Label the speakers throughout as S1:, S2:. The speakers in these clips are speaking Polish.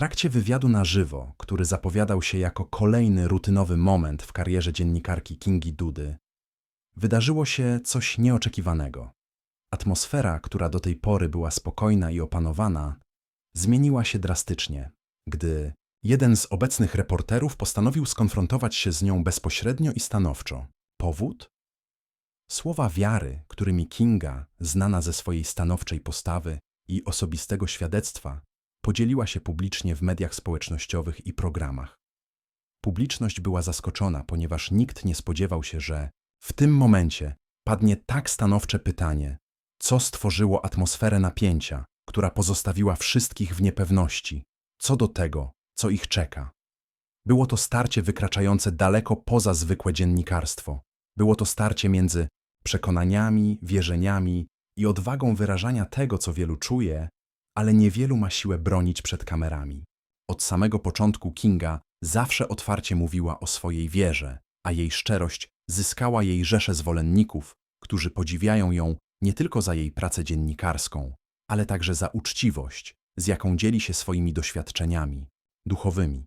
S1: trakcie wywiadu na żywo, który zapowiadał się jako kolejny rutynowy moment w karierze dziennikarki Kingi Dudy, wydarzyło się coś nieoczekiwanego. Atmosfera, która do tej pory była spokojna i opanowana, zmieniła się drastycznie, gdy jeden z obecnych reporterów postanowił skonfrontować się z nią bezpośrednio i stanowczo. Powód? Słowa wiary, którymi Kinga, znana ze swojej stanowczej postawy i osobistego świadectwa, podzieliła się publicznie w mediach społecznościowych i programach. Publiczność była zaskoczona, ponieważ nikt nie spodziewał się, że w tym momencie padnie tak stanowcze pytanie, co stworzyło atmosferę napięcia, która pozostawiła wszystkich w niepewności, co do tego, co ich czeka. Było to starcie wykraczające daleko poza zwykłe dziennikarstwo. Było to starcie między przekonaniami, wierzeniami i odwagą wyrażania tego, co wielu czuje, ale niewielu ma siłę bronić przed kamerami. Od samego początku Kinga zawsze otwarcie mówiła o swojej wierze, a jej szczerość zyskała jej rzesze zwolenników, którzy podziwiają ją nie tylko za jej pracę dziennikarską, ale także za uczciwość, z jaką dzieli się swoimi doświadczeniami duchowymi.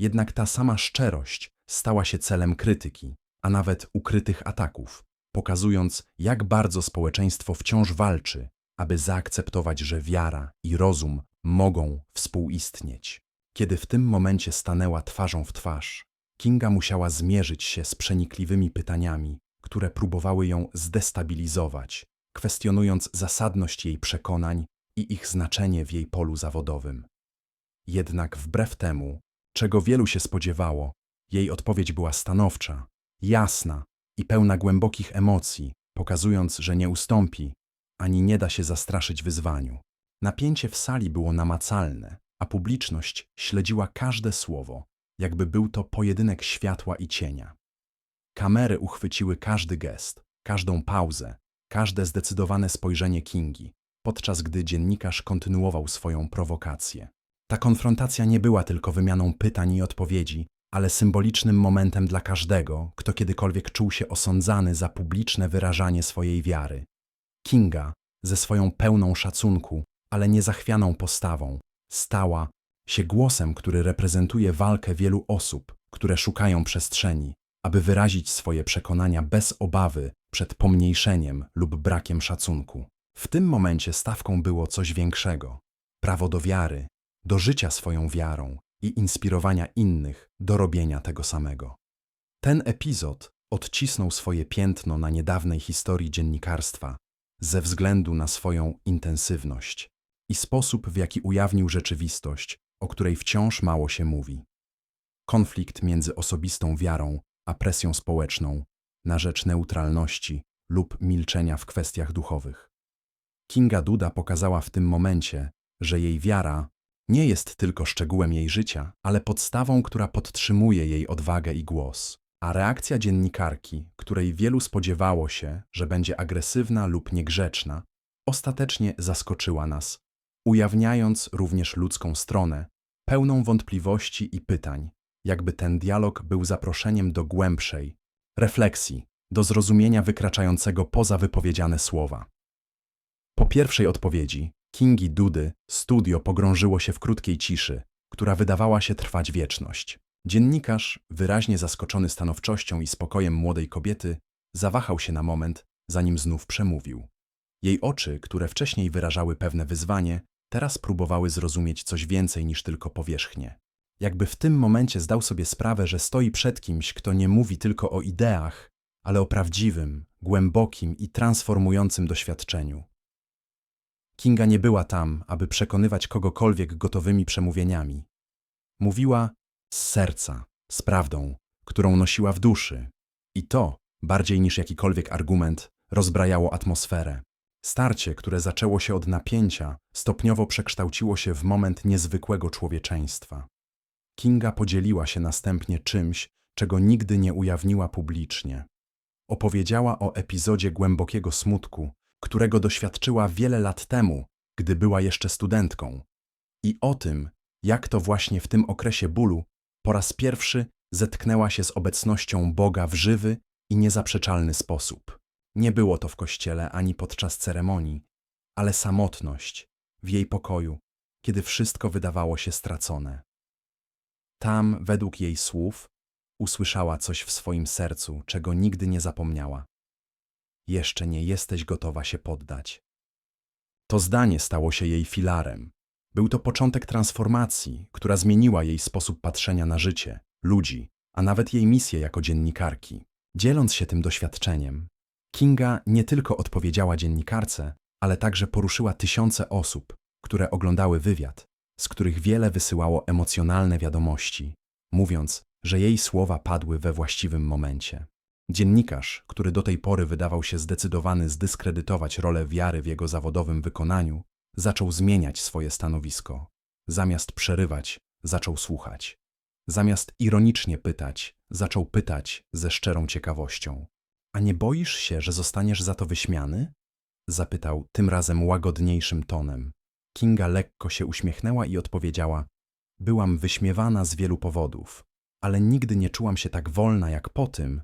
S1: Jednak ta sama szczerość stała się celem krytyki, a nawet ukrytych ataków, pokazując, jak bardzo społeczeństwo wciąż walczy, aby zaakceptować, że wiara i rozum mogą współistnieć. Kiedy w tym momencie stanęła twarzą w twarz, Kinga musiała zmierzyć się z przenikliwymi pytaniami, które próbowały ją zdestabilizować, kwestionując zasadność jej przekonań i ich znaczenie w jej polu zawodowym. Jednak wbrew temu, czego wielu się spodziewało, jej odpowiedź była stanowcza, jasna i pełna głębokich emocji, pokazując, że nie ustąpi, ani nie da się zastraszyć wyzwaniu. Napięcie w sali było namacalne, a publiczność śledziła każde słowo, jakby był to pojedynek światła i cienia. Kamery uchwyciły każdy gest, każdą pauzę, każde zdecydowane spojrzenie Kingi, podczas gdy dziennikarz kontynuował swoją prowokację. Ta konfrontacja nie była tylko wymianą pytań i odpowiedzi, ale symbolicznym momentem dla każdego, kto kiedykolwiek czuł się osądzany za publiczne wyrażanie swojej wiary. Kinga, ze swoją pełną szacunku, ale niezachwianą postawą, stała się głosem, który reprezentuje walkę wielu osób, które szukają przestrzeni, aby wyrazić swoje przekonania bez obawy przed pomniejszeniem lub brakiem szacunku. W tym momencie stawką było coś większego prawo do wiary, do życia swoją wiarą i inspirowania innych do robienia tego samego. Ten epizod odcisnął swoje piętno na niedawnej historii dziennikarstwa ze względu na swoją intensywność i sposób, w jaki ujawnił rzeczywistość, o której wciąż mało się mówi. Konflikt między osobistą wiarą a presją społeczną na rzecz neutralności lub milczenia w kwestiach duchowych. Kinga Duda pokazała w tym momencie, że jej wiara nie jest tylko szczegółem jej życia, ale podstawą, która podtrzymuje jej odwagę i głos. A reakcja dziennikarki, której wielu spodziewało się, że będzie agresywna lub niegrzeczna, ostatecznie zaskoczyła nas, ujawniając również ludzką stronę, pełną wątpliwości i pytań, jakby ten dialog był zaproszeniem do głębszej refleksji, do zrozumienia wykraczającego poza wypowiedziane słowa. Po pierwszej odpowiedzi, Kingi Dudy, studio pogrążyło się w krótkiej ciszy, która wydawała się trwać wieczność. Dziennikarz, wyraźnie zaskoczony stanowczością i spokojem młodej kobiety, zawahał się na moment, zanim znów przemówił. Jej oczy, które wcześniej wyrażały pewne wyzwanie, teraz próbowały zrozumieć coś więcej niż tylko powierzchnię. Jakby w tym momencie zdał sobie sprawę, że stoi przed kimś, kto nie mówi tylko o ideach, ale o prawdziwym, głębokim i transformującym doświadczeniu. Kinga nie była tam, aby przekonywać kogokolwiek gotowymi przemówieniami. Mówiła z serca, z prawdą, którą nosiła w duszy. I to, bardziej niż jakikolwiek argument, rozbrajało atmosferę. Starcie, które zaczęło się od napięcia, stopniowo przekształciło się w moment niezwykłego człowieczeństwa. Kinga podzieliła się następnie czymś, czego nigdy nie ujawniła publicznie. Opowiedziała o epizodzie głębokiego smutku, którego doświadczyła wiele lat temu, gdy była jeszcze studentką, i o tym, jak to właśnie w tym okresie bólu po raz pierwszy zetknęła się z obecnością Boga w żywy i niezaprzeczalny sposób. Nie było to w kościele ani podczas ceremonii, ale samotność w jej pokoju, kiedy wszystko wydawało się stracone. Tam, według jej słów, usłyszała coś w swoim sercu, czego nigdy nie zapomniała. Jeszcze nie jesteś gotowa się poddać. To zdanie stało się jej filarem. Był to początek transformacji, która zmieniła jej sposób patrzenia na życie, ludzi, a nawet jej misję jako dziennikarki. Dzieląc się tym doświadczeniem, Kinga nie tylko odpowiedziała dziennikarce, ale także poruszyła tysiące osób, które oglądały wywiad, z których wiele wysyłało emocjonalne wiadomości, mówiąc, że jej słowa padły we właściwym momencie. Dziennikarz, który do tej pory wydawał się zdecydowany zdyskredytować rolę wiary w jego zawodowym wykonaniu, zaczął zmieniać swoje stanowisko. Zamiast przerywać, zaczął słuchać. Zamiast ironicznie pytać, zaczął pytać ze szczerą ciekawością. A nie boisz się, że zostaniesz za to wyśmiany? Zapytał tym razem łagodniejszym tonem. Kinga lekko się uśmiechnęła i odpowiedziała: Byłam wyśmiewana z wielu powodów, ale nigdy nie czułam się tak wolna jak po tym,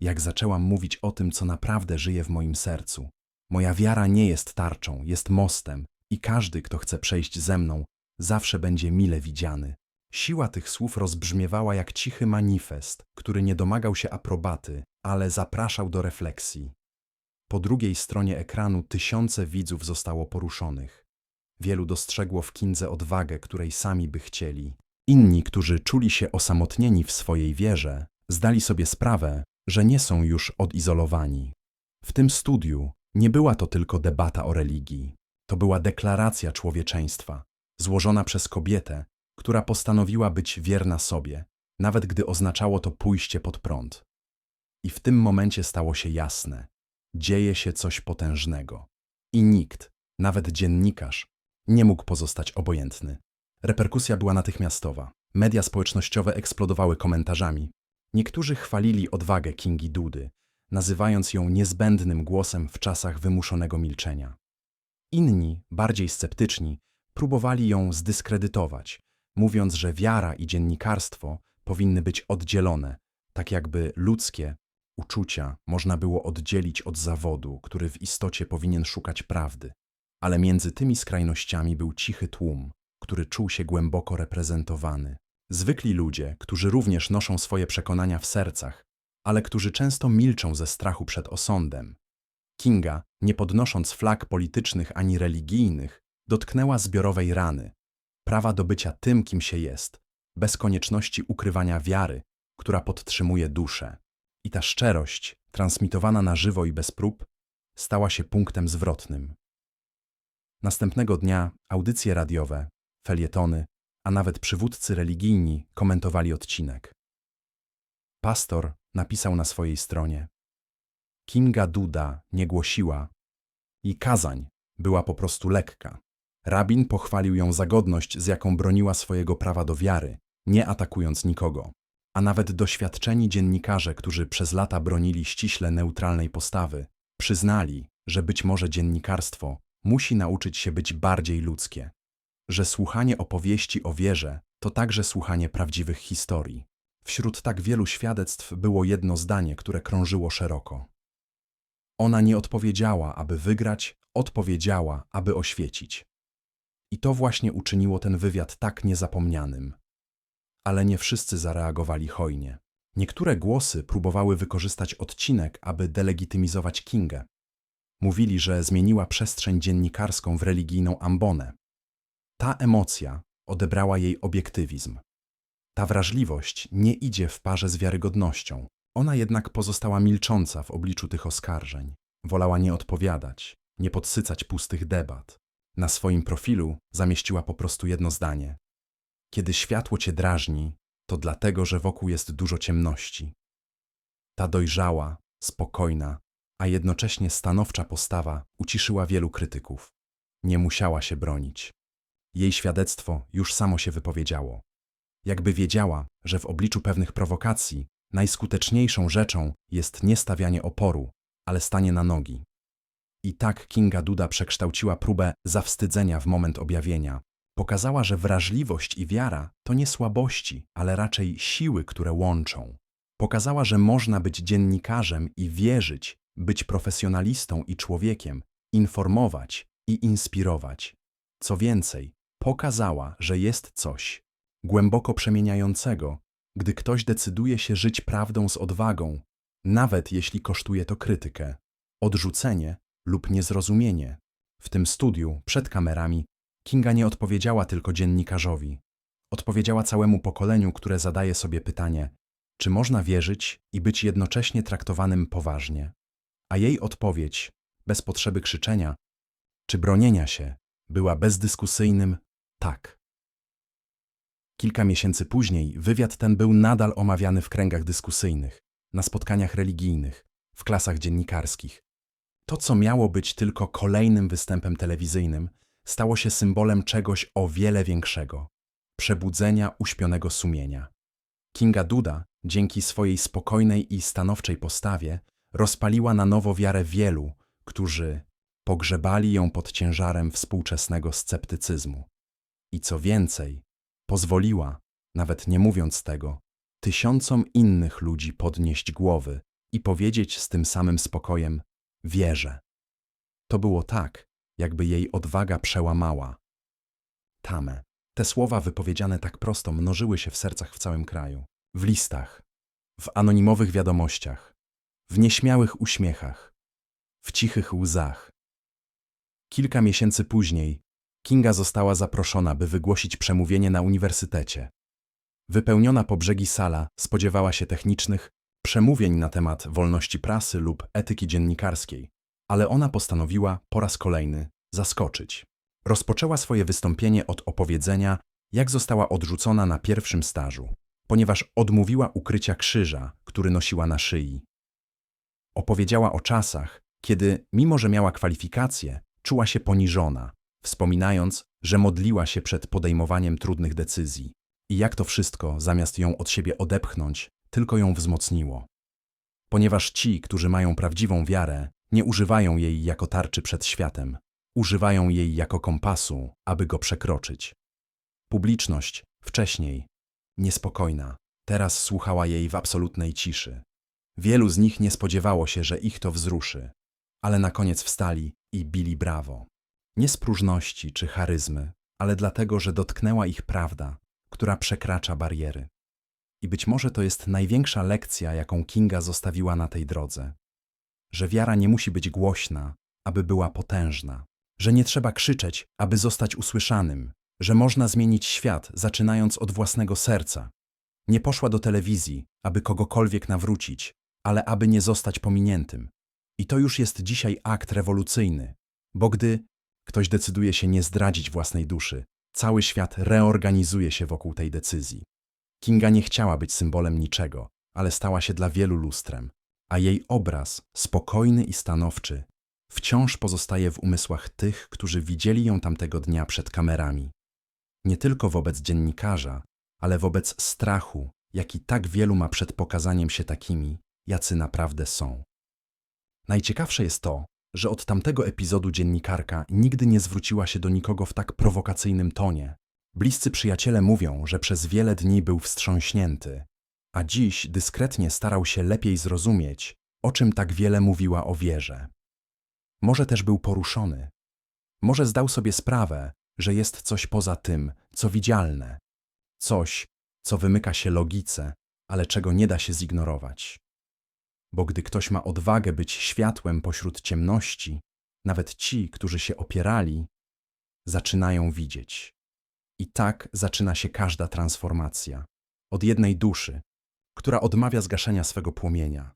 S1: jak zaczęłam mówić o tym, co naprawdę żyje w moim sercu. Moja wiara nie jest tarczą, jest mostem i każdy, kto chce przejść ze mną, zawsze będzie mile widziany. Siła tych słów rozbrzmiewała jak cichy manifest, który nie domagał się aprobaty, ale zapraszał do refleksji. Po drugiej stronie ekranu tysiące widzów zostało poruszonych. Wielu dostrzegło w Kindze odwagę, której sami by chcieli. Inni, którzy czuli się osamotnieni w swojej wierze, zdali sobie sprawę, że nie są już odizolowani. W tym studiu nie była to tylko debata o religii. To była deklaracja człowieczeństwa, złożona przez kobietę, która postanowiła być wierna sobie, nawet gdy oznaczało to pójście pod prąd. I w tym momencie stało się jasne: dzieje się coś potężnego. I nikt, nawet dziennikarz, nie mógł pozostać obojętny. Reperkusja była natychmiastowa. Media społecznościowe eksplodowały komentarzami. Niektórzy chwalili odwagę Kingi Dudy, nazywając ją niezbędnym głosem w czasach wymuszonego milczenia. Inni, bardziej sceptyczni, próbowali ją zdyskredytować, mówiąc, że wiara i dziennikarstwo powinny być oddzielone, tak jakby ludzkie uczucia można było oddzielić od zawodu, który w istocie powinien szukać prawdy. Ale między tymi skrajnościami był cichy tłum, który czuł się głęboko reprezentowany. Zwykli ludzie, którzy również noszą swoje przekonania w sercach, ale którzy często milczą ze strachu przed osądem. Kinga, nie podnosząc flag politycznych ani religijnych, dotknęła zbiorowej rany, prawa do bycia tym, kim się jest, bez konieczności ukrywania wiary, która podtrzymuje duszę. I ta szczerość, transmitowana na żywo i bez prób, stała się punktem zwrotnym. Następnego dnia audycje radiowe, felietony, a nawet przywódcy religijni komentowali odcinek. Pastor napisał na swojej stronie: Kinga Duda nie głosiła i kazań była po prostu lekka. Rabin pochwalił ją za godność, z jaką broniła swojego prawa do wiary, nie atakując nikogo. A nawet doświadczeni dziennikarze, którzy przez lata bronili ściśle neutralnej postawy, przyznali, że być może dziennikarstwo musi nauczyć się być bardziej ludzkie, że słuchanie opowieści o wierze to także słuchanie prawdziwych historii. Wśród tak wielu świadectw było jedno zdanie, które krążyło szeroko. Ona nie odpowiedziała, aby wygrać, odpowiedziała, aby oświecić. I to właśnie uczyniło ten wywiad tak niezapomnianym. Ale nie wszyscy zareagowali hojnie. Niektóre głosy próbowały wykorzystać odcinek, aby delegitymizować Kingę. Mówili, że zmieniła przestrzeń dziennikarską w religijną ambonę. Ta emocja odebrała jej obiektywizm. Ta wrażliwość nie idzie w parze z wiarygodnością. Ona jednak pozostała milcząca w obliczu tych oskarżeń. Wolała nie odpowiadać, nie podsycać pustych debat. Na swoim profilu zamieściła po prostu jedno zdanie. Kiedy światło cię drażni, to dlatego, że wokół jest dużo ciemności. Ta dojrzała, spokojna, a jednocześnie stanowcza postawa uciszyła wielu krytyków. Nie musiała się bronić. Jej świadectwo już samo się wypowiedziało. Jakby wiedziała, że w obliczu pewnych prowokacji najskuteczniejszą rzeczą jest nie stawianie oporu, ale stanie na nogi. I tak Kinga Duda przekształciła próbę zawstydzenia w moment objawienia. Pokazała, że wrażliwość i wiara to nie słabości, ale raczej siły, które łączą. Pokazała, że można być dziennikarzem i wierzyć, być profesjonalistą i człowiekiem, informować i inspirować. Co więcej, pokazała, że jest coś głęboko przemieniającego, gdy ktoś decyduje się żyć prawdą z odwagą, nawet jeśli kosztuje to krytykę, odrzucenie lub niezrozumienie. W tym studiu, przed kamerami, Kinga nie odpowiedziała tylko dziennikarzowi. Odpowiedziała całemu pokoleniu, które zadaje sobie pytanie, czy można wierzyć i być jednocześnie traktowanym poważnie. A jej odpowiedź, bez potrzeby krzyczenia czy bronienia się, była bezdyskusyjnym tak. Kilka miesięcy później wywiad ten był nadal omawiany w kręgach dyskusyjnych, na spotkaniach religijnych, w klasach dziennikarskich. To, co miało być tylko kolejnym występem telewizyjnym, stało się symbolem czegoś o wiele większego przebudzenia uśpionego sumienia. Kinga Duda, dzięki swojej spokojnej i stanowczej postawie, rozpaliła na nowo wiarę wielu, którzy pogrzebali ją pod ciężarem współczesnego sceptycyzmu. I co więcej, pozwoliła, nawet nie mówiąc tego, tysiącom innych ludzi podnieść głowy i powiedzieć z tym samym spokojem: Wierzę. To było tak, jakby jej odwaga przełamała. Tamę. Te słowa wypowiedziane tak prosto mnożyły się w sercach w całym kraju. W listach, w anonimowych wiadomościach, w nieśmiałych uśmiechach, w cichych łzach. Kilka miesięcy później Kinga została zaproszona, by wygłosić przemówienie na uniwersytecie. Wypełniona po brzegi sala spodziewała się technicznych przemówień na temat wolności prasy lub etyki dziennikarskiej, ale ona postanowiła po raz kolejny zaskoczyć. Rozpoczęła swoje wystąpienie od opowiedzenia, jak została odrzucona na pierwszym stażu, ponieważ odmówiła ukrycia krzyża, który nosiła na szyi. Opowiedziała o czasach, kiedy, mimo że miała kwalifikacje, czuła się poniżona, wspominając, że modliła się przed podejmowaniem trudnych decyzji i jak to wszystko, zamiast ją od siebie odepchnąć, tylko ją wzmocniło. Ponieważ ci, którzy mają prawdziwą wiarę, nie używają jej jako tarczy przed światem, używają jej jako kompasu, aby go przekroczyć. Publiczność, wcześniej, niespokojna, teraz słuchała jej w absolutnej ciszy. Wielu z nich nie spodziewało się, że ich to wzruszy, ale na koniec wstali i bili brawo. Nie z próżności czy charyzmy, ale dlatego, że dotknęła ich prawda, która przekracza bariery. I być może to jest największa lekcja, jaką Kinga zostawiła na tej drodze. Że wiara nie musi być głośna, aby była potężna. Że nie trzeba krzyczeć, aby zostać usłyszanym. Że można zmienić świat, zaczynając od własnego serca. Nie poszła do telewizji, aby kogokolwiek nawrócić, ale aby nie zostać pominiętym. I to już jest dzisiaj akt rewolucyjny, bo gdy ktoś decyduje się nie zdradzić własnej duszy, cały świat reorganizuje się wokół tej decyzji. Kinga nie chciała być symbolem niczego, ale stała się dla wielu lustrem, a jej obraz, spokojny i stanowczy, wciąż pozostaje w umysłach tych, którzy widzieli ją tamtego dnia przed kamerami. Nie tylko wobec dziennikarza, ale wobec strachu, jaki tak wielu ma przed pokazaniem się takimi, jacy naprawdę są. Najciekawsze jest to, że od tamtego epizodu dziennikarka nigdy nie zwróciła się do nikogo w tak prowokacyjnym tonie. Bliscy przyjaciele mówią, że przez wiele dni był wstrząśnięty, a dziś dyskretnie starał się lepiej zrozumieć, o czym tak wiele mówiła o wierze. Może też był poruszony. Może zdał sobie sprawę, że jest coś poza tym, co widzialne, coś, co wymyka się logice, ale czego nie da się zignorować bo gdy ktoś ma odwagę być światłem pośród ciemności, nawet ci, którzy się opierali, zaczynają widzieć. I tak zaczyna się każda transformacja. Od jednej duszy, która odmawia zgaszenia swego płomienia,